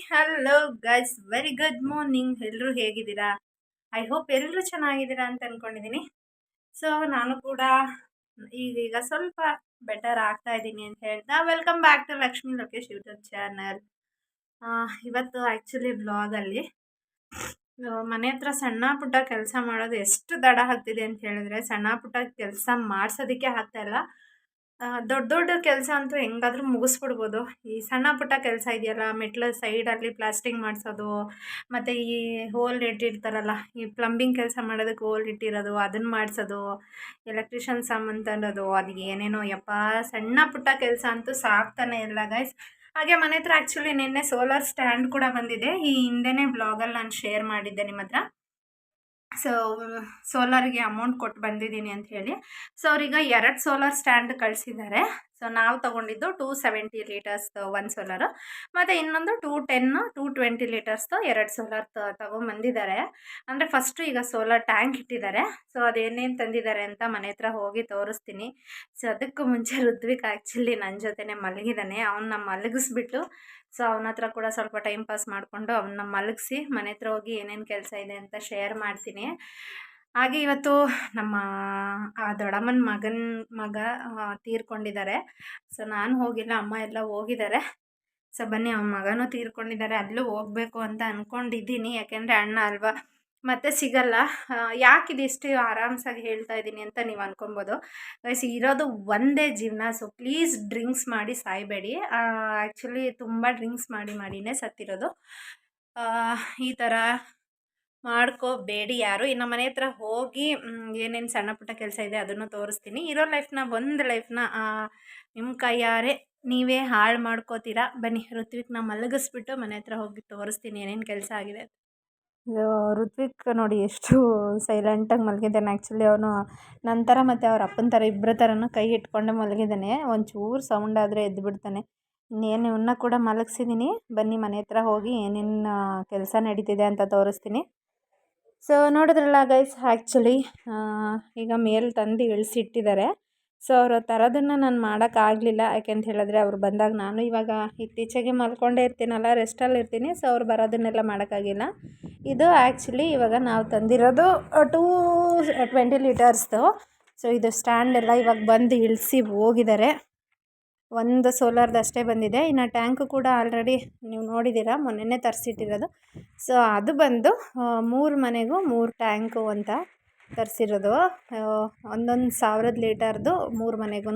Hello guys very good morning ಎಲ್ಲರೂ ಹೇಗಿದ್ದೀರಾ? I hope ಎಲ್ಲರೂ ಚೆನ್ನಾಗಿದ್ದೀರಾ ಅಂತ ಅಂದ್ಕೊಂಡಿದ್ದೀನಿ ಸೊ ನಾನು ಕೂಡ ಈಗೀಗ ಸ್ವಲ್ಪ ಬೆಟರ್ ಆಗ್ತಾ ಇದ್ದೀನಿ ಅಂತ ಹೇಳ್ತಾ welcome back to Lakshmi Lokesh YouTube channel ಇವತ್ತು ಆ್ಯಕ್ಚುಲಿ ಬ್ಲಾಗಲ್ಲಿ ಮನೆ ಹತ್ರ ಸಣ್ಣ ಪುಟ್ಟ ಕೆಲಸ ಮಾಡೋದು ಎಷ್ಟು ದಡ ಆಗ್ತಿದೆ ಅಂತ ಹೇಳಿದ್ರೆ, ಸಣ್ಣ ಪುಟ್ಟ ಕೆಲಸ ಮಾಡಿಸೋದಕ್ಕೆ ಆಗ್ತಾಯಿಲ್ಲ ದೊಡ್ಡ ದೊಡ್ಡ ಕೆಲಸ ಅಂತೂ ಹೆಂಗಾದ್ರೂ ಮುಗಿಸ್ಬಿಡ್ಬೋದು. ಈ ಸಣ್ಣ ಪುಟ್ಟ ಕೆಲಸ ಇದೆಯಲ್ಲ, ಮೆಟ್ಲ ಸೈಡಲ್ಲಿ ಪ್ಲಾಸ್ಟಿಂಗ್ ಮಾಡಿಸೋದು, ಮತ್ತು ಈ ಹೋಲ್ ಇಟ್ಟಿರ್ತಾರಲ್ಲ ಈ ಪ್ಲಂಬಿಂಗ್ ಕೆಲಸ ಮಾಡೋದಕ್ಕೆ ಹೋಲ್ ಇಟ್ಟಿರೋದು ಅದನ್ನು ಮಾಡಿಸೋದು, ಎಲೆಕ್ಟ್ರಿಷಿಯನ್ ಸಾಮಾನು ತರೋದು ಅದು ಏನೇನೋ ಯಪ್ಪ, ಸಣ್ಣ ಪುಟ್ಟ ಕೆಲಸ ಅಂತೂ ಸಾಕ್ತಾನೆ ಇಲ್ಲ ಗೈಸ್ ಹಾಗೆ ಮನೆ ಹತ್ರ ಆ್ಯಕ್ಚುಲಿ ನಿನ್ನೆ ಸೋಲಾರ್ ಸ್ಟ್ಯಾಂಡ್ ಕೂಡ ಬಂದಿದೆ. ಈ ಹಿಂದೆನೇ ಬ್ಲಾಗಲ್ಲಿ ನಾನು ಶೇರ್ ಮಾಡಿದ್ದೆ ನಿಮ್ಮ ಹತ್ರ ಸೊ ಸೋಲಾರಿಗೆ ಅಮೌಂಟ್ ಕೊಟ್ಟು ಬಂದಿದ್ದೀನಿ ಅಂತ ಹೇಳಿ. ಸೊ ಅವ್ರೀಗ ಎರಡು ಸೋಲಾರ್ ಸ್ಟ್ಯಾಂಡ್ ಕಳಿಸಿದ್ದಾರೆ. ಸೊ ನಾವು ತೊಗೊಂಡಿದ್ದು ಟೂ ಸೆವೆಂಟಿ ಲೀಟರ್ಸ್ದು ಒಂದು ಸೋಲಾರು ಮತ್ತು ಇನ್ನೊಂದು ಟೂ ಟೆನ್ನು ಟೂ ಟ್ವೆಂಟಿ ಲೀಟರ್ಸ್ದು ಎರಡು ಸೋಲಾರ್ ತೊಗೊಂಬಂದಿದ್ದಾರೆ. ಅಂದರೆ ಫಸ್ಟು ಈಗ ಸೋಲಾರ್ ಟ್ಯಾಂಕ್ ಇಟ್ಟಿದ್ದಾರೆ. ಸೊ ಅದೇನೇನು ತಂದಿದ್ದಾರೆ ಅಂತ ಮನೆ ಹತ್ರ ಹೋಗಿ ತೋರಿಸ್ತೀನಿ. ಸೊ ಅದಕ್ಕೂ ಮುಂಚೆ ಋತ್ವಿಕ್ ಆ್ಯಕ್ಚುಲಿ ನನ್ನ ಜೊತೆನೇ ಮಲಗಿದ್ದಾನೆ ಅವನ್ನ ಮಲಗಿಸ್ಬಿಟ್ಟು ಸೊ ಅವನ ಹತ್ರ ಕೂಡ ಸ್ವಲ್ಪ ಟೈಮ್ ಪಾಸ್ ಮಾಡಿಕೊಂಡು ಅವನ್ನ ಮಲಗಿಸಿ ಮನೆ ಹತ್ರ ಹೋಗಿ ಏನೇನು ಕೆಲಸ ಇದೆ ಅಂತ ಶೇರ್ ಮಾಡ್ತೀನಿ. ಹಾಗೆ ಇವತ್ತು ನಮ್ಮ, ಆ ದೊಡ್ಡಮ್ಮನ ಮಗನ, ಮಗ ತೀರ್ಕೊಂಡಿದ್ದಾರೆ. ಸೊ ನಾನು ಹೋಗಿಲ್ಲ ಅಮ್ಮ ಎಲ್ಲ ಹೋಗಿದ್ದಾರೆ. ಸೊ ಬನ್ನಿ, ಅವನ ಮಗನೂ ತೀರ್ಕೊಂಡಿದ್ದಾರೆ. ಅಲ್ಲೂ ಹೋಗಬೇಕು ಅಂತ ಅಂದ್ಕೊಂಡಿದ್ದೀನಿ ಯಾಕೆಂದರೆ ಅಣ್ಣ ಅಲ್ವಾ? ಮತ್ತೆ ಸಿಗಲ್ಲ. ಯಾಕೆ ಇದಿಷ್ಟು ಆರಾಮ್ಸಾಗಿ ಹೇಳ್ತಾ ಇದ್ದೀನಿ ಅಂತ ನೀವು ಅನ್ಕೊಬೋದು. ವಯಸ್ಸು ಇರೋದು ಒಂದೇ ಜೀವನ. ಸೊ ಪ್ಲೀಸ್ ಡ್ರಿಂಕ್ಸ್ ಮಾಡಿ ಸಾಯಬೇಡಿ. ಆ್ಯಕ್ಚುಲಿ ತುಂಬ ಡ್ರಿಂಕ್ಸ್ ಮಾಡಿ, ಮಾಡಿನೇ ಸತ್ತಿರೋದು. ಈ ಥರ ಮಾಡ್ಕೋಬೇಡಿ ಯಾರು. ಇನ್ನು ಮನೆ ಹತ್ರ ಹೋಗಿ ಏನೇನು ಸಣ್ಣ ಪುಟ್ಟ ಕೆಲಸ ಇದೆ ಅದನ್ನು ತೋರಿಸ್ತೀನಿ. ಇರೋ ಲೈಫ್ನ ಒಂದು ಲೈಫ್ನ ನಿಮ್ಮ ಕೈಯಾರೆ ನೀವೇ ಹಾಳು ಮಾಡ್ಕೋತೀರಾ? ಬನ್ನಿ, ಋತ್ವಿಕ್ನ ಮಲಗಿಸ್ಬಿಟ್ಟು ಮನೆ ಹತ್ರ ಹೋಗಿ ತೋರಿಸ್ತೀನಿ ಏನೇನು ಕೆಲಸ ಆಗಿದೆ ಋತ್ವಿಕ್ ನೋಡಿ ಎಷ್ಟು ಸೈಲೆಂಟಾಗಿ ಮಲಗಿದ್ದಾನೆ. ಆ್ಯಕ್ಚುಲಿ ಅವನು ಥರ ಮತ್ತು ಅವ್ರ ಅಪ್ಪನ ಥರ ಇಬ್ಬರ ಥರನೂ ಕೈ ಇಟ್ಕೊಂಡೆ ಮಲಗಿದ್ದಾನೆ. ಒಂಚೂರು ಸೌಂಡ್ ಆದರೆ ಎದ್ದು ಬಿಡ್ತಾನೆ. ಇನ್ನೇನು ಇವನ್ನ ಕೂಡ ಮಲಗಿಸಿದ್ದೀನಿ ಬನ್ನಿ ಮನೆ ಹತ್ರ ಹೋಗಿ ಏನೇನು ಕೆಲಸ ನಡೀತಿದೆ ಅಂತ ತೋರಿಸ್ತೀನಿ. ಸೊ ನೋಡಿದ್ರಲ್ಲ ಗೈಸ್ ಆ್ಯಕ್ಚುಲಿ ಈಗ ಮೇಲೆ ತಂದು ಇಳಿಸಿಟ್ಟಿದ್ದಾರೆ. ಸೊ ಅವರು ತರೋದನ್ನು ನಾನು ಮಾಡೋಕ್ಕಾಗಲಿಲ್ಲ ಯಾಕೆಂತ ಹೇಳಿದ್ರೆ ಅವ್ರು ಬಂದಾಗ ನಾನು ಇವಾಗ ಇತ್ತೀಚೆಗೆ ಮಲ್ಕೊಂಡೇ ಇರ್ತೀನಲ್ಲ ರೆಸ್ಟಲ್ಲಿ ಇರ್ತೀನಿ. ಸೊ ಅವ್ರು ಬರೋದನ್ನೆಲ್ಲ ಮಾಡೋಕ್ಕಾಗಿಲ್ಲ ಇದು ಆ್ಯಕ್ಚುಲಿ ಇವಾಗ ನಾವು ತಂದಿರೋದು ಟೂ ಟ್ವೆಂಟಿ ಲೀಟರ್ಸ್ದು. ಸೊ ಇದು ಸ್ಟ್ಯಾಂಡ್ ಎಲ್ಲ ಇವಾಗ ಬಂದು ಇಳಿಸಿ ಹೋಗಿದ್ದಾರೆ. ಒಂದು ಸೋಲಾರ್ದು ಅಷ್ಟೇ ಬಂದಿದೆ. ಇನ್ನು ಟ್ಯಾಂಕು ಕೂಡ ಆಲ್ರೆಡಿ ನೀವು ನೋಡಿದ್ದೀರ, ಮೊನ್ನೆನೇ ತರಿಸಿಟ್ಟಿರೋದು. ಸೊ ಅದು ಬಂದು ಮೂರು ಮನೆಗೂ ಮೂರು ಟ್ಯಾಂಕು ಅಂತ ತರಿಸಿರೋದು. ಒಂದೊಂದು ಸಾವಿರದ ಲೀಟರ್ದು ಮೂರು ಮನೆಗೂ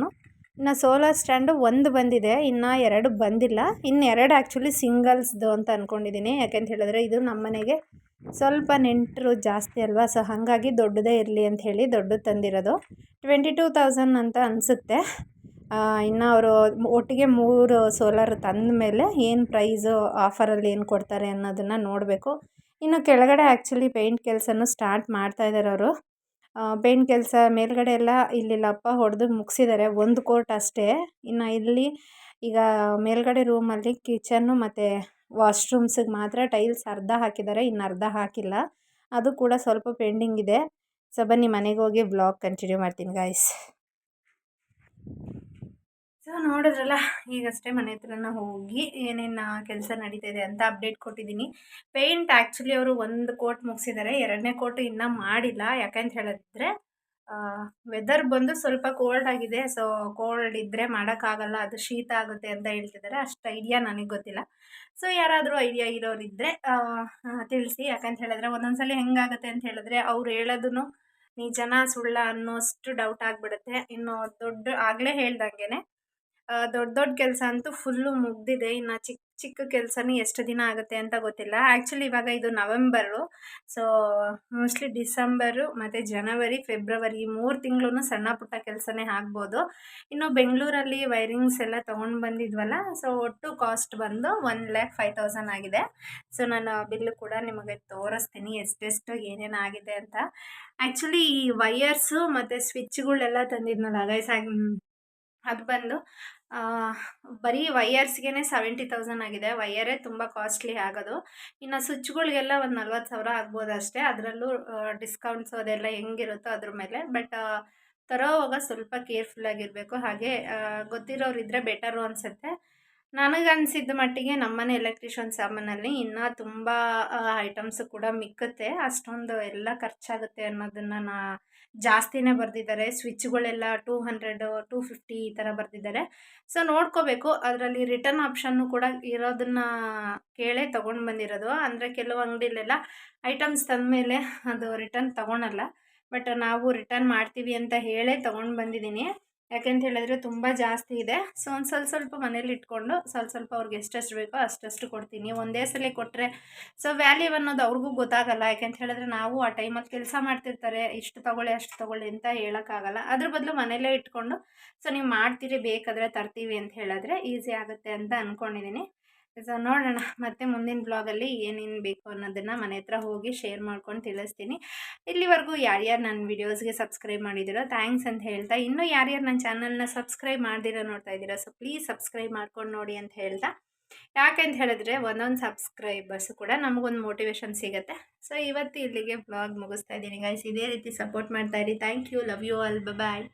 ಇನ್ನು ಸೋಲಾರ್ ಸ್ಟ್ಯಾಂಡು ಒಂದು ಬಂದಿದೆ, ಇನ್ನು ಎರಡು ಬಂದಿಲ್ಲ. ಇನ್ನು ಎರಡು ಆ್ಯಕ್ಚುಲಿ ಸಿಂಗಲ್ಸ್ದು ಅಂತ ಅಂದ್ಕೊಂಡಿದ್ದೀನಿ ಯಾಕೆಂತ ಹೇಳಿದ್ರೆ ಇದು ನಮ್ಮ ಮನೆಗೆ ಸ್ವಲ್ಪ ನೆಂಟರು ಜಾಸ್ತಿ ಅಲ್ವಾ? ಸೊ ಹಾಗಾಗಿ ದೊಡ್ಡದೇ ಇರಲಿ ಅಂತ ಹೇಳಿ ದೊಡ್ಡದು ತಂದಿರೋದು. ಟ್ವೆಂಟಿ ಟೂ ತೌಸಂಡ್ ಅಂತ ಅನಿಸುತ್ತೆ. ಇನ್ನು ಅವರು ಒಟ್ಟಿಗೆ ಮೂರು ಸೋಲಾರ್ ತಂದ ಮೇಲೆ ಏನು ಪ್ರೈಸು ಆಫರಲ್ಲಿ ಏನು ಕೊಡ್ತಾರೆ ಅನ್ನೋದನ್ನು ನೋಡಬೇಕು. ಇನ್ನು ಕೆಳಗಡೆ ಆ್ಯಕ್ಚುಲಿ ಪೇಂಟ್ ಕೆಲಸನೂ ಸ್ಟಾರ್ಟ್ ಮಾಡ್ತಾ ಇದ್ದಾರೆ ಅವರು. ಪೇಂಟ್ ಕೆಲಸ ಮೇಲ್ಗಡೆ ಎಲ್ಲ ಇಲ್ಲಿ ಲಪ್ಪ ಹೊಡೆದು ಮುಗಿಸಿದ್ದಾರೆ ಒಂದು ಕೋಟ್ ಅಷ್ಟೇ. ಇನ್ನು ಇಲ್ಲಿ ಈಗ ಮೇಲ್ಗಡೆ ರೂಮಲ್ಲಿ ಕಿಚನ್ನು ಮತ್ತು ವಾಶ್ರೂಮ್ಸಿಗೆ ಮಾತ್ರ ಟೈಲ್ಸ್ ಅರ್ಧ ಹಾಕಿದ್ದಾರೆ ಇನ್ನು ಅರ್ಧ ಹಾಕಿಲ್ಲ. ಅದು ಕೂಡ ಸ್ವಲ್ಪ ಪೆಂಡಿಂಗ್ ಇದೆ. ಸೊ, ಬನ್ನಿ ಮನೆಗೆ ಹೋಗಿ ಬ್ಲಾಗ್ ಕಂಟಿನ್ಯೂ ಮಾಡ್ತೀನಿ ಗಾಯ್ಸ್ ಸೊ ನೋಡಿದ್ರಲ್ಲ, ಈಗಷ್ಟೇ ಮನೆ ಹತ್ರನ ಹೋಗಿ ಏನೇನು ಕೆಲಸ ನಡೀತಿದೆ ಅಂತ ಅಪ್ಡೇಟ್ ಕೊಟ್ಟಿದ್ದೀನಿ. ಪೇಂಟ್ ಆ್ಯಕ್ಚುಲಿ ಅವರು ಒಂದು ಕೋಟ್ ಮುಗಿಸಿದ್ದಾರೆ ಎರಡನೇ ಕೋಟು ಇನ್ನೂ ಮಾಡಿಲ್ಲ. ಯಾಕಂತ ಹೇಳಿದ್ರೆ ವೆದರ್ ಬಂದು ಸ್ವಲ್ಪ ಕೋಲ್ಡ್ ಆಗಿದೆ. ಸೊ ಕೋಲ್ಡ್ ಇದ್ದರೆ ಮಾಡೋಕ್ಕಾಗಲ್ಲ, ಅದು ಶೀತ ಆಗುತ್ತೆ ಅಂತ ಹೇಳ್ತಿದ್ದಾರೆ ಅಷ್ಟು ಐಡಿಯಾ ನನಗೆ ಗೊತ್ತಿಲ್ಲ. ಸೊ ಯಾರಾದರೂ ಐಡಿಯಾ ಇರೋರಿದ್ದರೆ ತಿಳಿಸಿ. ಯಾಕಂತ ಹೇಳಿದ್ರೆ ಒಂದೊಂದು ಸಲ ಹೆಂಗಾಗುತ್ತೆ ಅಂತ ಹೇಳಿದ್ರೆ, ಅವ್ರು ಹೇಳೋದನ್ನು ಜನ ಸುಳ್ಳ ಅನ್ನೋಷ್ಟು ಡೌಟ್ ಆಗಿಬಿಡುತ್ತೆ. ಇನ್ನು ದೊಡ್ಡ, ಆಗಲೇ ಹೇಳ್ದಂಗೆ ದೊಡ್ಡ ದೊಡ್ಡ ಕೆಲಸ ಅಂತೂ ಫುಲ್ಲು ಮುಗಿದಿದೆ. ಇನ್ನು ಚಿಕ್ಕ ಚಿಕ್ಕ ಕೆಲಸನೇ ಎಷ್ಟು ದಿನ ಆಗುತ್ತೆ ಅಂತ ಗೊತ್ತಿಲ್ಲ. ಆ್ಯಕ್ಚುಲಿ ಇವಾಗ ಇದು ನವೆಂಬರು. ಸೊ ಮೋಸ್ಟ್ಲಿ ಡಿಸೆಂಬರು ಮತ್ತು ಜನವರಿ, ಫೆಬ್ರವರಿ ಈ ಮೂರು ತಿಂಗಳೂ ಸಣ್ಣ ಪುಟ್ಟ ಕೆಲಸನೇ ಆಗ್ಬೋದು. ಇನ್ನು ಬೆಂಗಳೂರಲ್ಲಿ ವೈರಿಂಗ್ಸ್ ಎಲ್ಲ ತೊಗೊಂಡು ಬಂದಿದ್ವಲ್ಲ ಸೊ ಒಟ್ಟು ಕಾಸ್ಟ್ ಬಂದು ಒನ್ ಲ್ಯಾಕ್ ಫೈವ್ ತೌಸಂಡ್ ಆಗಿದೆ. ಸೊ ನಾನು ಬಿಲ್ಲು ಕೂಡ ನಿಮಗೆ ತೋರಿಸ್ತೀನಿ ಎಷ್ಟೆಷ್ಟು ಏನೇನು ಆಗಿದೆ ಅಂತ. ಆ್ಯಕ್ಚುಲಿ ಈ ವಯರ್ಸು ಮತ್ತು ಸ್ವಿಚ್ಗಳೆಲ್ಲ ತಂದಿದ್ನಲ್ಲ ಗೈಸ್ ಅದು ಬಂದು ಬರೀ ವಯರ್ಸ್ಗೆ ಸೆವೆಂಟಿ ತೌಸಂಡ್ ಆಗಿದೆ. ವೈಯರೇ ತುಂಬ ಕಾಸ್ಟ್ಲಿ ಆಗೋದು. ಇನ್ನು ಸ್ವಿಚ್ಗಳಿಗೆಲ್ಲ ಒಂದು ನಲ್ವತ್ತು ಸಾವಿರ ಆಗ್ಬೋದು ಅಷ್ಟೇ ಅದರಲ್ಲೂ ಡಿಸ್ಕೌಂಟ್ಸ್ ಅದೆಲ್ಲ ಹೆಂಗಿರುತ್ತೋ ಅದ್ರ ಮೇಲೆ. ಬಟ್ ತರೋವಾಗ ಸ್ವಲ್ಪ ಕೇರ್ಫುಲ್ಲಾಗಿರಬೇಕು ಹಾಗೆ ಗೊತ್ತಿರೋರು ಇದ್ದರೆ ಬೆಟರು ಅನಿಸುತ್ತೆ. ನನಗನ್ಸಿದ್ದ ಮಟ್ಟಿಗೆ ನಮ್ಮನೆ ಎಲೆಕ್ಟ್ರಿಷಿಯನ್ ಸಾಮಾನಲ್ಲಿ ಇನ್ನೂ ತುಂಬ ಐಟಮ್ಸ್ ಕೂಡ ಮಿಕ್ಕುತ್ತೆ. ಅಷ್ಟೊಂದು ಎಲ್ಲ ಖರ್ಚಾಗುತ್ತೆ ಅನ್ನೋದನ್ನು ನಾ ಜಾಸ್ತಿನೇ ಬರೆದಿದ್ದಾರೆ. ಸ್ವಿಚ್ಗಳೆಲ್ಲ ಟೂ ಹಂಡ್ರೆಡು ಟೂ ಫಿಫ್ಟಿ ಈ ಥರ ಬರೆದಿದ್ದಾರೆ. ಸೊ ನೋಡ್ಕೋಬೇಕು. ಅದರಲ್ಲಿ ರಿಟರ್ನ್ ಆಪ್ಷನ್ನು ಕೂಡ ಇರೋದನ್ನು ಕೇಳೇ ತೊಗೊಂಡು ಬಂದಿರೋದು. ಅಂದರೆ ಕೆಲವು ಅಂಗಡಿಲೆಲ್ಲ ಐಟಮ್ಸ್ ತಂದ ಮೇಲೆ ಅದು ರಿಟರ್ನ್ ತೊಗೊಳಲ್ಲ. ಬಟ್ ನಾವು ರಿಟರ್ನ್ ಮಾಡ್ತೀವಿ ಅಂತ ಹೇಳೇ ತೊಗೊಂಡು ಬಂದಿದ್ದೀನಿ. ಯಾಕೆಂತ ಹೇಳಿದ್ರೆ ತುಂಬ ಜಾಸ್ತಿ ಇದೆ. ಸೊ ಒಂದು ಸ್ವಲ್ಪ ಸ್ವಲ್ಪ ಮನೇಲಿ ಇಟ್ಕೊಂಡು ಸ್ವಲ್ಪ ಸ್ವಲ್ಪ ಅವ್ರಿಗೆ ಎಷ್ಟೆಷ್ಟು ಬೇಕೋ ಅಷ್ಟಷ್ಟು ಕೊಡ್ತೀನಿ. ಒಂದೇ ಸಲ ಕೊಟ್ಟರೆ ಸೊ ವ್ಯಾಲ್ಯೂ ಅನ್ನೋದು ಅವ್ರಿಗೂ ಗೊತ್ತಾಗಲ್ಲ. ಯಾಕೆಂತ ಹೇಳಿದ್ರೆ ನಾವು ಆ ಟೈಮಲ್ಲಿ ಕೆಲಸ ಮಾಡ್ತಿರ್ತಾರೆ, ಇಷ್ಟು ತೊಗೊಳ್ಳಿ, ಅಷ್ಟು ತೊಗೊಳ್ಳಿ ಅಂತ ಹೇಳೋಕ್ಕಾಗಲ್ಲ. ಅದ್ರ ಬದಲು ಮನೇಲೇ ಇಟ್ಕೊಂಡು ಸೊ ನೀವು ಮಾಡ್ತೀರಿ, ಬೇಕಾದರೆ ತರ್ತೀವಿ ಅಂತ ಹೇಳಿದ್ರೆ ಈಸಿ ಆಗುತ್ತೆ ಅಂತ ಅಂದ್ಕೊಂಡಿದ್ದೀನಿ ಸೊ ನೋಡೋಣ. ಮತ್ತೆ ಮುಂದಿನ ಬ್ಲಾಗಲ್ಲಿ ಏನೇನು ಬೇಕು ಅನ್ನೋದನ್ನು ಮನೆ ಹತ್ರ ಹೋಗಿ ಶೇರ್ ಮಾಡ್ಕೊಂಡು ತಿಳಿಸ್ತೀನಿ. ಇಲ್ಲಿವರೆಗೂ ಯಾರ್ಯಾರು ನನ್ನ ವೀಡಿಯೋಸ್ಗೆ ಸಬ್ಸ್ಕ್ರೈಬ್ ಮಾಡಿದ್ದೀರೋ ಥ್ಯಾಂಕ್ಸ್ ಅಂತ ಹೇಳ್ತಾ, ಇನ್ನೂ ಯಾರ್ಯಾರು ನನ್ನ ಚಾನಲ್ನ ಸಬ್ಸ್ಕ್ರೈಬ್ ಮಾಡ್ದಿರೋ ನೋಡ್ತಾ ಇದ್ದೀರಾ ಸೊ ಪ್ಲೀಸ್ ಸಬ್ಸ್ಕ್ರೈಬ್ ಮಾಡ್ಕೊಂಡು ನೋಡಿ ಅಂತ ಹೇಳ್ತಾ. ಯಾಕೆಂತ ಹೇಳಿದ್ರೆ, ಒಂದೊಂದು ಸಬ್ಸ್ಕ್ರೈಬರ್ಸ್ ಕೂಡ ನಮಗೊಂದು ಮೋಟಿವೇಶನ್ ಸಿಗುತ್ತೆ. ಸೊ ಇವತ್ತು ಇಲ್ಲಿಗೆ ಬ್ಲಾಗ್ ಮುಗಿಸ್ತಾ ಇದ್ದೀನಿ. ಗೈಸ್ ಇದೇ ರೀತಿ ಸಪೋರ್ಟ್ ಮಾಡ್ತಾ ಇರಿ. Thank you love you all bye